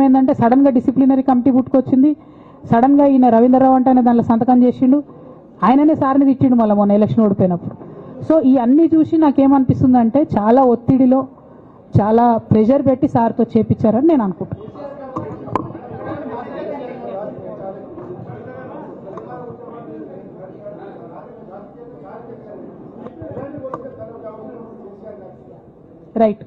ఏంటంటే సడన్గా disciplinary committee పుట్టుకొచ్చింది. సడన్గా ఈయన రవీంద్రరావు అంటే ఆయన దానిలో సంతకం చేసిండు. ఆయననే సార్ని తిట్టిండు మళ్ళీ మొన్న ఎలక్షన్ ఓడిపోయినప్పుడు. సో ఈ అన్నీ చూసి నాకేమనిపిస్తుందంటే చాలా ఒత్తిడిలో చాలా ప్రెషర్ పెట్టి సార్తో చేపించారని నేను అనుకుంటున్నాను right.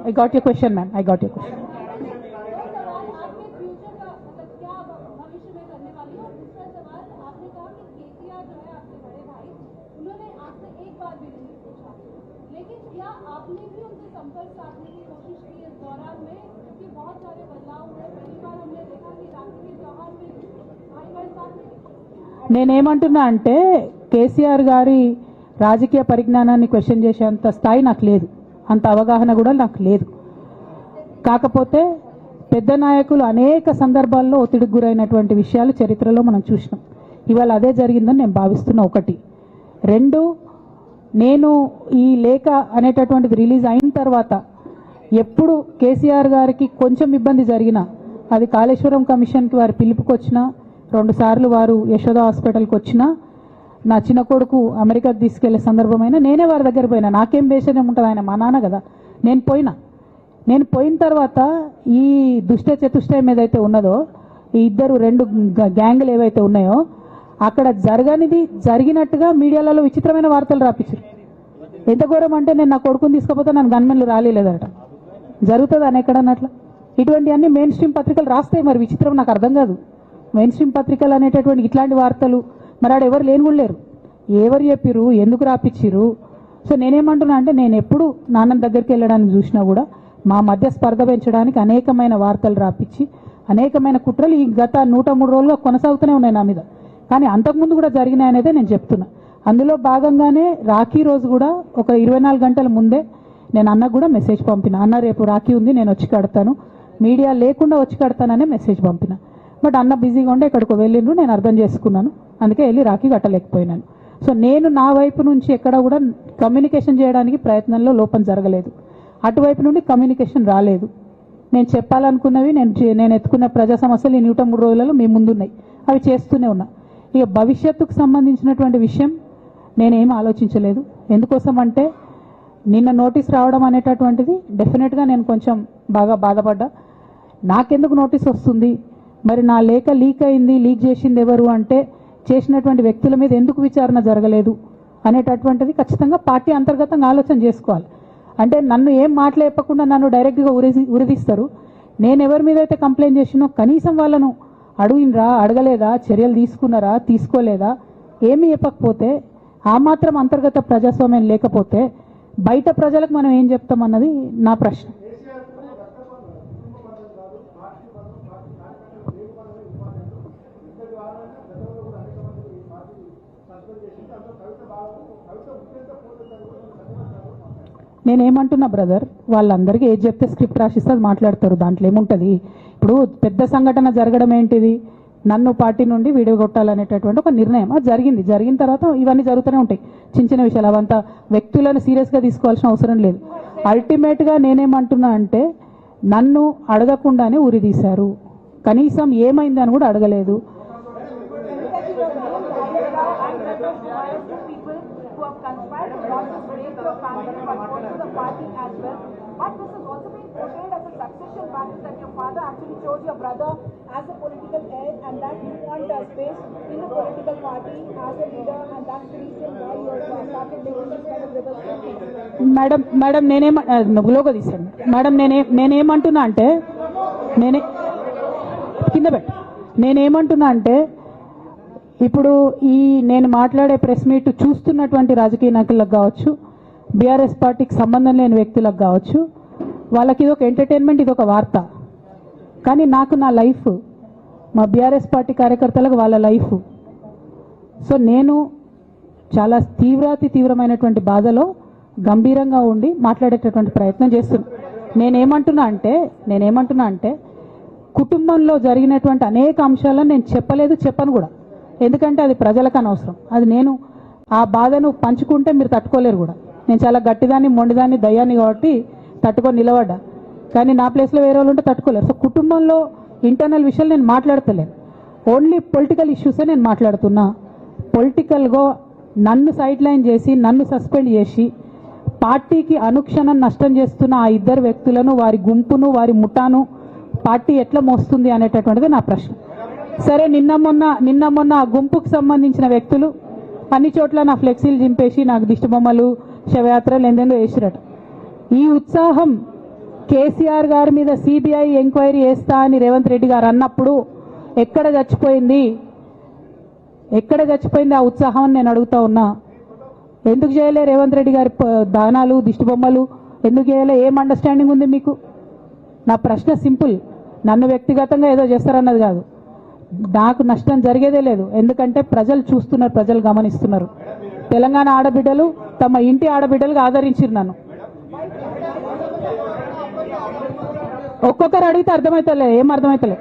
I got your question, ma'am. I got your question. నేనేమంటున్నా అంటే కేసీఆర్ గారి రాజకీయ పరిజ్ఞానాన్ని క్వశ్చన్ చేసేంత స్థాయి నాకు లేదు అంత అవగాహన కూడా నాకు లేదు. కాకపోతే పెద్ద నాయకులు అనేక సందర్భాల్లో ఒత్తిడికి గురైనటువంటి విషయాలు చరిత్రలో మనం చూసినాం. ఇవాళ అదే జరిగిందని నేను భావిస్తున్నా ఒకటి. రెండు నేను ఈ లేఖ అనేటటువంటిది రిలీజ్ అయిన తర్వాత ఎప్పుడు కేసీఆర్ గారికి కొంచెం ఇబ్బంది జరిగినా అది కాళేశ్వరం కమిషన్కి వారి పిలుపుకొచ్చినా రెండు సార్లు వారు యశోద హాస్పిటల్కి వచ్చినా నా చిన్న కొడుకు అమెరికా తీసుకెళ్ళే సందర్భమైనా నేనే వారి దగ్గర పోయినా. నాకేం బేషణం ఉంటుంది ఆయన? మా నాన్న కదా. నేను పోయినా. నేను పోయిన తర్వాత ఈ దుష్ట చతుష్టయం ఏదైతే ఉన్నదో ఈ ఇద్దరు రెండు గ- గ్యాంగులు ఏవైతే ఉన్నాయో అక్కడ జరగనిది జరిగినట్టుగా మీడియాలలో విచిత్రమైన వార్తలు రాపించారు ఎంత ఘోరం అంటే నేను నా కొడుకుని తీసుకపోతే నన్ను గన్మెన్లు రాలేదట జరుగుతుంది అని ఎక్కడన్నట్ల ఇటువంటి అన్ని మెయిన్ స్ట్రీమ్ పత్రికలు రాస్తాయి మరి విచిత్రం నాకు అర్థం కాదు. మెయిన్ స్ట్రీమ్ పత్రికలు అనేటటువంటి ఇట్లాంటి వార్తలు మరి ఆడ ఎవరు లేని కూడా లేరు. ఎవరు చెప్పిర్రు? ఎందుకు రాపిచ్చిర్రు? సో నేనేమంటున్నా అంటే నేను ఎప్పుడు నాన్న దగ్గరికి వెళ్ళడానికి చూసినా కూడా మా మధ్య స్పర్ధ పెంచడానికి అనేకమైన వార్తలు రాపిచ్చి అనేకమైన కుట్రలు ఈ గత నూట మూడు రోజులుగా కొనసాగుతూనే ఉన్నాయి నా మీద. కానీ అంతకుముందు కూడా జరిగినాయనేదే నేను చెప్తున్నా. అందులో భాగంగానే రాఖీ రోజు కూడా ఒక ఇరవై నాలుగు గంటల ముందే నేను అన్న కూడా మెసేజ్ పంపిన. అన్న రేపు రాఖీ ఉంది నేను వచ్చి కడతాను. మీడియా లేకుండా వచ్చి కడతాననే మెసేజ్ పంపిన. బట్ అన్న బిజీగా ఉండే ఎక్కడికి వెళ్ళిండ్రు నేను అర్థం చేసుకున్నాను. అందుకే వెళ్ళి రాఖీ కట్టలేకపోయినాను. సో నేను నా వైపు నుంచి ఎక్కడ కూడా కమ్యూనికేషన్ చేయడానికి ప్రయత్నంలో లోపం జరగలేదు. అటువైపు నుండి కమ్యూనికేషన్ రాలేదు. నేను చెప్పాలనుకున్నవి నేను నేను ఎత్తుకున్న ప్రజా సమస్యలు ఈ నూట మూడు రోజులలో మీ ముందున్నాయి. అవి చేస్తూనే ఉన్నా. ఇక భవిష్యత్తుకు సంబంధించినటువంటి విషయం నేనేం ఆలోచించలేదు. ఎందుకోసం అంటే నిన్న నోటీస్ రావడం అనేటటువంటిది డెఫినెట్గా నేను కొంచెం బాగా బాధపడ్డా. నాకెందుకు నోటీస్ వస్తుంది? మరి నా లేఖ లీక్ అయింది లీక్ చేసింది ఎవరు అంటే చేసినటువంటి వ్యక్తుల మీద ఎందుకు విచారణ జరగలేదు అనేటటువంటిది ఖచ్చితంగా పార్టీ అంతర్గతంగా ఆలోచన చేసుకోవాలి. అంటే నన్ను ఏం మాట్లాడకుండా నన్ను డైరెక్ట్గా ఉరి ఉరిదిస్తారు. నేను ఎవరి మీద అయితే కంప్లైంట్ చేసినో కనీసం వాళ్ళను అడిగినరా అడగలేదా చర్యలు తీసుకున్నారా తీసుకోలేదా ఏమీ చెప్పకపోతే ఆ మాత్రం అంతర్గత ప్రజాస్వామ్యం లేకపోతే బయట ప్రజలకు మనం ఏం చెప్తామన్నది నా ప్రశ్న. నేనేమంటున్నా బ్రదర్ వాళ్ళందరికీ ఏది చెప్తే స్క్రిప్ట్ రాసిస్తే అది మాట్లాడతారు. దాంట్లో ఏముంటుంది? ఇప్పుడు పెద్ద సంఘటన జరగడం ఏంటిది? నన్ను పార్టీ నుండి వీడియో కొట్టాలనేటటువంటి ఒక నిర్ణయం. అది జరిగింది. జరిగిన తర్వాత ఇవన్నీ జరుగుతూనే ఉంటాయి. చిన్న చిన్న విషయాలు. అవంతా వ్యక్తులను సీరియస్గా తీసుకోవాల్సిన అవసరం లేదు. అల్టిమేట్గా నేనేమంటున్నా అంటే నన్ను అడగకుండానే ఉరి తీశారు. కనీసం ఏమైంది అని కూడా అడగలేదు. Your family but also the party as well. But this has also been portrayed as a succession battle that your father actually chose your brother as a political heir and that you want a space in the political party as a leader and that's the reason why you also started making this kind of reverse madam madam నేనేమ logo తీసాను madam నేనే నేనేమంటున్నా అంటే నేనే కింద పెట్టు నేనేమంటున్నా అంటే ఇప్పుడు ఈ నేను మాట్లాడే ప్రెస్ మీట్ చూస్తున్నటువంటి రాజకీయ నాయకులకు కావచ్చు బీఆర్ఎస్ పార్టీకి సంబంధం లేని వ్యక్తులకు కావచ్చు వాళ్ళకి ఇది ఒక ఎంటర్టైన్మెంట్ ఇది ఒక వార్త. కానీ నాకు నా లైఫ్ మా బీఆర్ఎస్ పార్టీ కార్యకర్తలకు వాళ్ళ లైఫ్. సో నేను చాలా తీవ్రాతి తీవ్రమైనటువంటి బాధలో గంభీరంగా ఉండి మాట్లాడేటటువంటి ప్రయత్నం చేస్తున్నా. నేనేమంటున్నా అంటే నేనేమంటున్నా అంటే కుటుంబంలో జరిగినటువంటి అనేక అంశాలను నేను చెప్పలేదు చెప్పను కూడా. ఎందుకంటే అది ప్రజలకు అనవసరం. అది నేను ఆ బాధను పంచుకుంటే మీరు తట్టుకోలేరు కూడా. నేను చాలా గట్టిదాన్ని మొండిదాన్ని దయ్యాన్ని కాబట్టి తట్టుకొని నిలబడ్డా. కానీ నా ప్లేస్లో వేరే వాళ్ళు ఉంటే తట్టుకోలేరు. సో కుటుంబంలో ఇంటర్నల్ విషయాలు నేను మాట్లాడతలేను. ఓన్లీ పొలిటికల్ ఇష్యూసే నేను మాట్లాడుతున్నా. పొలిటికల్గా నన్ను సైడ్ లైన్ చేసి నన్ను సస్పెండ్ చేసి పార్టీకి అనుక్షణం నష్టం చేస్తున్న ఆ ఇద్దరు వ్యక్తులను వారి గుంపును వారి ముఠాను పార్టీ ఎట్లా మోస్తుంది అనేటటువంటిది నా ప్రశ్న. సరే నిన్న మొన్న నిన్న మొన్న ఆ గుంపుకు సంబంధించిన వ్యక్తులు అన్ని చోట్ల నా ఫ్లెక్సీలు చింపేసి నాకు దిష్టి బొమ్మలు శవయాత్రలు ఎందెందో వేసిరట. ఈ ఉత్సాహం కేసీఆర్ గారి మీద సిబిఐ ఎంక్వైరీ వేస్తా అని రేవంత్ రెడ్డి గారు అన్నప్పుడు ఎక్కడ చచ్చిపోయింది ఎక్కడ చచ్చిపోయింది ఆ ఉత్సాహం నేను అడుగుతా ఉన్నా. ఎందుకు చేయలే రేవంత్ రెడ్డి గారి దానాలు దిష్టిబొమ్మలు? ఎందుకు చేయలే? ఏం అండర్స్టాండింగ్ ఉంది మీకు? నా ప్రశ్న సింపుల్. నన్ను వ్యక్తిగతంగా ఏదో చేస్తారన్నది కాదు. నాకు నష్టం జరిగేదే లేదు. ఎందుకంటే ప్రజలు చూస్తున్నారు ప్రజలు గమనిస్తున్నారు. తెలంగాణ ఆడబిడ్డలు తమ ఇంటి ఆడబిడ్డలుగా ఆదరించారు నన్ను. ఒక్కొక్కరు అడిగితే అర్థమవుతలే ఏం అర్థమవుతలే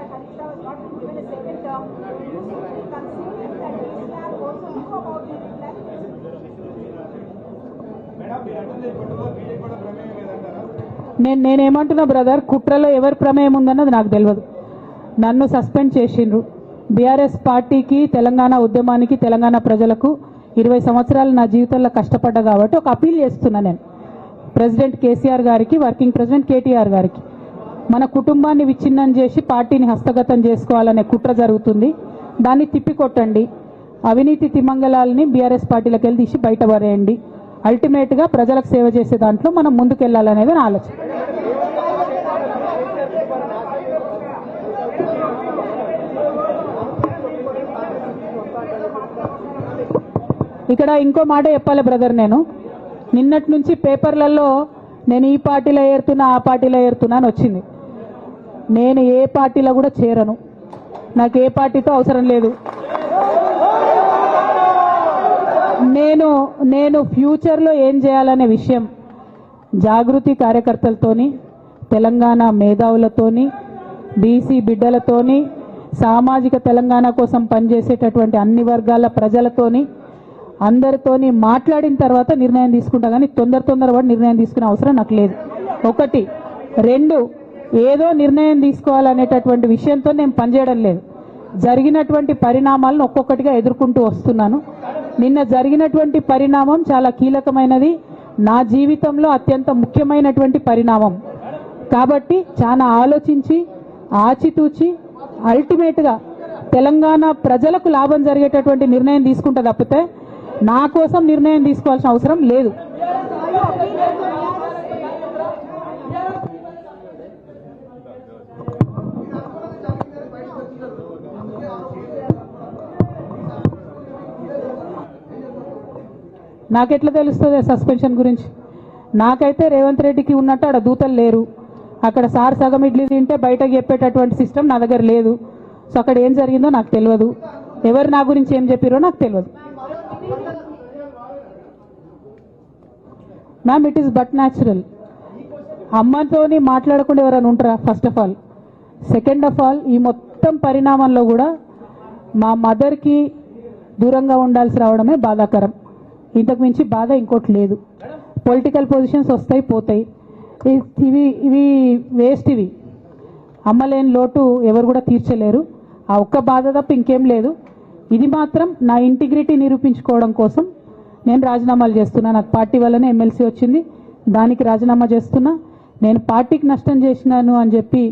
that Harish Rao has not been given a second term. You seem to be considering that KCR also knew about the irregularities. నేను నేనేమంటున్నా బ్రదర్ కుట్రలో ఎవరి ప్రమేయం ఉందన్నది నాకు తెలియదు నన్ను సస్పెండ్ చేసిండ్రు. బీఆర్ఎస్ పార్టీకి తెలంగాణ ఉద్యమానికి తెలంగాణ ప్రజలకు ఇరవై సంవత్సరాలు నా జీవితంలో కష్టపడ్డా కాబట్టి ఒక అపీల్ చేస్తున్నా నేను. ప్రెసిడెంట్ కేసీఆర్ గారికి వర్కింగ్ ప్రెసిడెంట్ కేటీఆర్ గారికి. మన కుటుంబాన్ని విచ్ఛిన్నం చేసి పార్టీని హస్తగతం చేసుకోవాలనే కుట్ర జరుగుతుంది. దాన్ని తిప్పికొట్టండి. అవినీతి తిమంగళాలని బీఆర్ఎస్ పార్టీలకు వెళ్ళి తీసి బయటపడేయండి. అల్టిమేట్గా ప్రజలకు సేవ చేసే దాంట్లో మనం ముందుకెళ్ళాలనేది నా ఆలోచన. ఇక్కడ ఇంకో మాట చెప్పాలి బ్రదర్ నేను. నిన్నటి నుంచి పేపర్లలో నేను ఈ పార్టీలో ఏరుతున్నా ఆ పార్టీలో ఏరుతున్నా అని వచ్చింది. నేను ఏ పార్టీలో కూడా చేరను. నాకు ఏ పార్టీతో అవసరం లేదు. నేను నేను ఫ్యూచర్లో ఏం చేయాలనే విషయం జాగృతి కార్యకర్తలతోని తెలంగాణ మేధావులతోని బీసీ బిడ్డలతోని సామాజిక తెలంగాణ కోసం పనిచేసేటటువంటి అన్ని వర్గాల ప్రజలతోని అందరితోని మాట్లాడిన తర్వాత నిర్ణయం తీసుకుంటా కానీ తొందర తొందరపడి నిర్ణయం తీసుకునే అవసరం నాకు లేదు. ఒకటి. రెండు. ఏదో నిర్ణయం తీసుకోవాలనేటటువంటి విషయంతో నేను పనిచేయడం లేదు. జరిగినటువంటి పరిణామాలను ఒక్కొక్కటిగా ఎదుర్కొంటూ వస్తున్నాను. నిన్న జరిగినటువంటి పరిణామం చాలా కీలకమైనది. నా జీవితంలో అత్యంత ముఖ్యమైనటువంటి పరిణామం. కాబట్టి చాలా ఆలోచించి ఆచితూచి అల్టిమేట్గా తెలంగాణ ప్రజలకు లాభం జరిగేటటువంటి నిర్ణయం తీసుకుంటే తప్పితే నా కోసం నిర్ణయం తీసుకోవాల్సిన అవసరం లేదు. నాకెట్లా తెలుస్తుంది సస్పెన్షన్ గురించి? నాకైతే రేవంత్ రెడ్డికి ఉన్నట్టు ఆడ దూతలు లేరు. అక్కడ సార్ సగం ఇడ్లీ తింటే బయటకు చెప్పేటటువంటి సిస్టమ్ నా దగ్గర లేదు. సో అక్కడ ఏం జరిగిందో నాకు తెలియదు. ఎవరు నా గురించి ఏం చెప్పారో నాకు తెలియదు. Ma'am it is but natural అమ్మతోని మాట్లాడకుండా ఎవరైనా ఉంటారా first of all second of all ఈ మొత్తం పరిణామంలో కూడా మా మదర్కి దూరంగా ఉండాల్సి రావడమే బాధాకరం. ఇంతకు మించి బాధ ఇంకోటి లేదు. పొలిటికల్ పొజిషన్స్ వస్తాయి పోతాయి. ఇవి ఇవి వేస్ట్ ఇవి. అమ్మలేని లోటు ఎవరు కూడా తీర్చలేరు. ఆ ఒక్క బాధ తప్ప ఇంకేం లేదు. ఇది మాత్రం నా ఇంటిగ్రిటీ నిరూపించుకోవడం కోసం నేను రాజీనామాలు చేస్తున్నా. నాకు పార్టీ వల్లనే ఎమ్మెల్సీ వచ్చింది. దానికి రాజీనామా చేస్తున్నా. నేను పార్టీకి నష్టం చేసినాను అని చెప్పి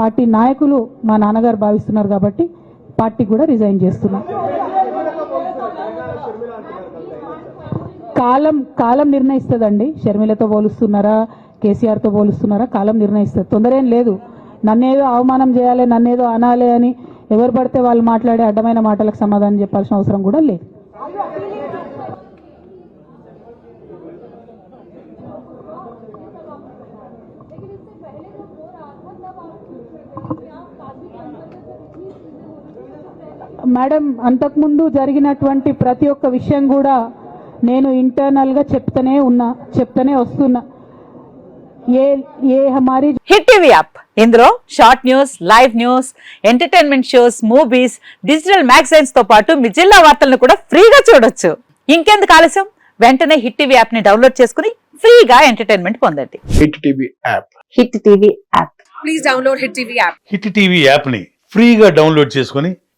పార్టీ నాయకులు మా నాన్నగారు భావిస్తున్నారు కాబట్టి పార్టీకి కూడా రిజైన్ చేస్తున్నా. కాలం కాలం నిర్ణయిస్తుందండి. షర్మిలతో పోలుస్తున్నారా? కేసీఆర్తో పోలుస్తున్నారా? కాలం నిర్ణయిస్తుంది. తొందర ఏం లేదు. నన్నేదో అవమానం చేయాలి నన్నేదో అనాలి అని ఎవరు పడితే వాళ్ళు మాట్లాడే అడ్డమైన మాటలకు సమాధానం చెప్పాల్సిన అవసరం కూడా లేదు. మేడం అంతకుముందు జరిగినటువంటి ప్రతి ఒక్క విషయం కూడా నేను ఇంటర్నల్గా చెప్తానే ఉన్నా చెప్తానే వస్తున్నా. ఏ ఏ హమారీ హిట్ టీవీ యాప్. ఇందులో short news live news entertainment shows movies digital మ్యాగజైన్స్తో పాటు మీ జిల్లా వార్తలను కూడా ఫ్రీగా చూడొచ్చు. ఇంకెందుకు ఆలస్యం? వెంటనే హిట్ టీవీ యాప్ని డౌన్లోడ్ చేసుకుని ఫ్రీగా ఎంటర్టైన్మెంట్ పొందండి. Hit TV app. Hit TV app. Hit TV యాప్ని ఫ్రీగా డౌన్లోడ్ చేసుకొని